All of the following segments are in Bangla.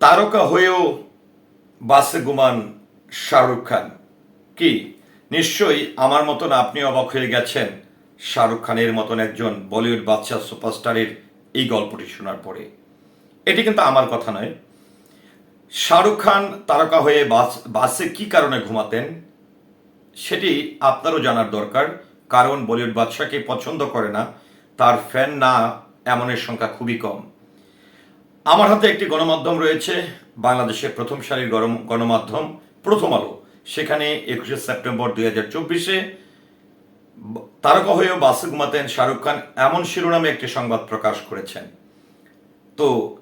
তারকা হয়েও বাসে গুমান শাহরুখ খান। কি? নিশ্চয়ই আমার মতন আপনি অবাক হয়ে গেছেন শাহরুখ খানের মতন একজন বলিউড বাচ্চা সুপারস্টারের এই গল্পটি শোনার পরে। এটি কিন্তু আমার কথা নয়। শাহরুখ খান তারকা হয়ে বাস বাসে কি কারণে ঘুমাতেন সেটি আপনারও জানার দরকার, কারণ বলিউড বাদশাকে পছন্দ করে না, তার ফ্যান না, এমনের সংখ্যা খুবই কম। আমার হাতে একটি গণমাধ্যম রয়েছে, বাংলাদেশের প্রথম সারির গণ- গণমাধ্যম, প্রথম আলো। সেখানে একুশে সেপ্টেম্বর দুই হাজার চব্বিশে তারকা হয়েও বাসে ঘুমাতেন শাহরুখ খান এমন শিরোনামে একটি সংবাদ প্রকাশ করেছেন। তো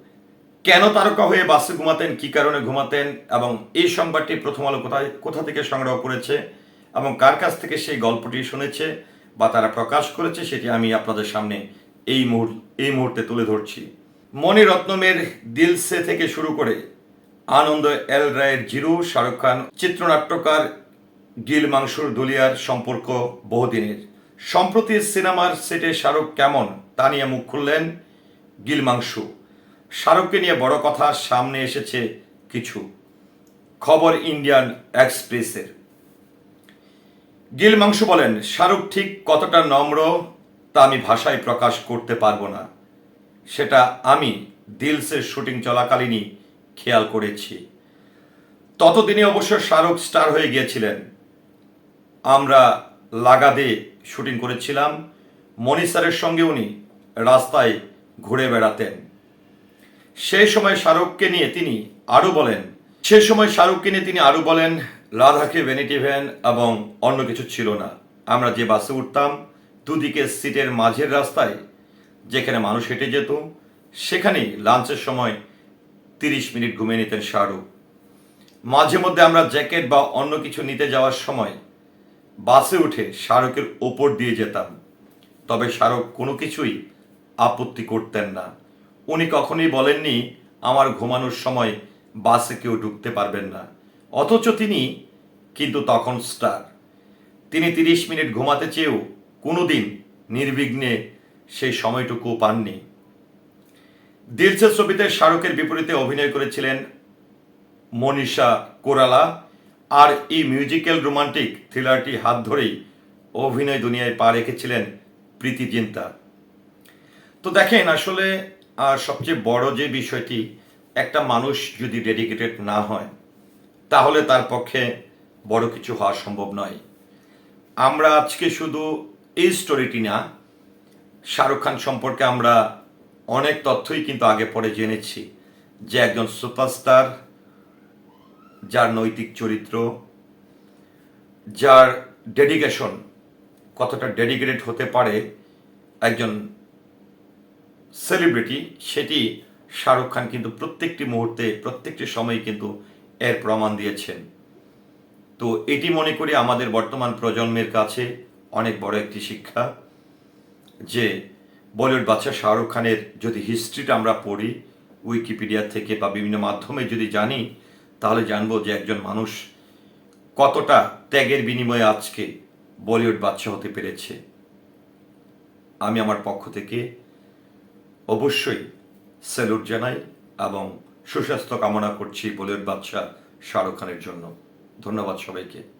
কেন তারকা হয়ে বাসে ঘুমাতেন কি কারণে ঘুমাতেন এবং এই সংবাদটি প্রথম আলো কোথায়, কোথা থেকে সংগ্রহ করেছে এবং কার কাছ থেকে সেই গল্পটি শুনেছে বা তারা প্রকাশ করেছে, সেটি আমি আপনাদের সামনে এই মুহূর্ত এই মুহূর্তে তুলে ধরছি। মণিরত্নমের দিলসে থেকে শুরু করে আনন্দ এল রায়ের জিরু, শাহরুখ খান, চিত্রনাট্যকার গিল মাংসুর দুলিয়ার সম্পর্ক বহুদিনের। সম্প্রতি সিনেমার সেটে শাহরুখ কেমন তা নিয়ে মুখ খুললেন গিল মাংসু। শাহরুখকে নিয়ে বড় কথা সামনে এসেছে কিছু। খবর ইন্ডিয়ান এক্সপ্রেসের। গিল মাংসু বলেন, শাহরুখ ঠিক কতটা নম্র তা আমি ভাষায় প্রকাশ করতে পারব না। সেটা আমি দিলসের শুটিং চলাকালীনই খেয়াল করেছি। ততদিনে অবশ্য শাহরুখ স্টার হয়ে গিয়েছিলেন। আমরা লাগাদে শুটিং করেছিলাম। মনি স্যারের সঙ্গে উনি রাস্তায় ঘুরে বেড়াতেন। সেই সময় শাহরুখকে নিয়ে তিনি আরও বলেন। সে সময় শাহরুখকে নিয়ে তিনি আরও বলেন লাদাখে ভ্যানিটি ভ্যান এবং অন্য কিছু ছিল না। আমরা যে বাসে উঠতাম, দুদিকে সিটের মাঝের রাস্তায় যেখানে মানুষ হেঁটে যেত, সেখানেই লাঞ্চের সময় তিরিশ মিনিট ঘুমিয়ে নিতেন শাহরুখ। মাঝে মধ্যে আমরা জ্যাকেট বা অন্য কিছু নিতে যাওয়ার সময় বাসে উঠে শাহরুখের ওপর দিয়ে যেতাম। তবে শাহরুখ কোনো কিছুই আপত্তি করতেন না। উনি কখনোই বলেননি, আমার ঘুমানোর সময় বাসে কেউ ঢুকতে পারবেন না। অথচ তিনি কিন্তু তখন স্টার। তিনি তিরিশ মিনিট ঘুমাতে চেয়েও কোনোদিন নির্বিঘ্নে সেই সময়টুকু পাননি। দিলসে ছবিতে শাহরুখের বিপরীতে অভিনয় করেছিলেন মনীষা কোরালা আর এই মিউজিক্যাল রোমান্টিক থ্রিলারটি হাত ধরেই অভিনয় দুনিয়ায় পা রেখেছিলেন প্রীতি জিন্তা। তো দেখেন আসলে আহ, সবচেয়ে বড় যে বিষয়টি একটা মানুষ যদি ডেডিকেটেড না হয় তাহলে তার পক্ষে বড় কিছু হওয়া সম্ভব নয়। আমরা আজকে শুধু এই স্টোরিটি না শাহরুখ খান সম্পর্কে আমরা অনেক তথ্যই কিন্তু আগে পরে জেনেছি যে একজন সুপারস্টার, যার নৈতিক চরিত্র, যার ডেডিকেশন কতটা ডেডিকেটেড হতে পারে একজন সেলিব্রিটি সেটি শাহরুখ খান কিন্তু প্রত্যেকটি মুহূর্তে, প্রত্যেকটি সময় কিন্তু এর প্রমাণ দিয়েছেন। তো এটি মনে করি আমাদের বর্তমান প্রজন্মের কাছে অনেক বড় একটি শিক্ষা। যে বলিউড বাচ্চা শাহরুখ খানের যদি হিস্ট্রিটা আমরা পড়ি, উইকিপিডিয়া থেকে বা বিভিন্ন মাধ্যমে যদি জানি, তাহলে জানব যে একজন মানুষ কতটা ত্যাগের বিনিময়ে আজকে বলিউড বাচ্চা হতে পেরেছে। আমি আমার পক্ষ থেকে অবশ্যই স্যালুট জানাই এবং সুস্বাস্থ্য কামনা করছি বলিউড বাদশাহ শাহরুখ খানের জন্য। ধন্যবাদ সবাইকে।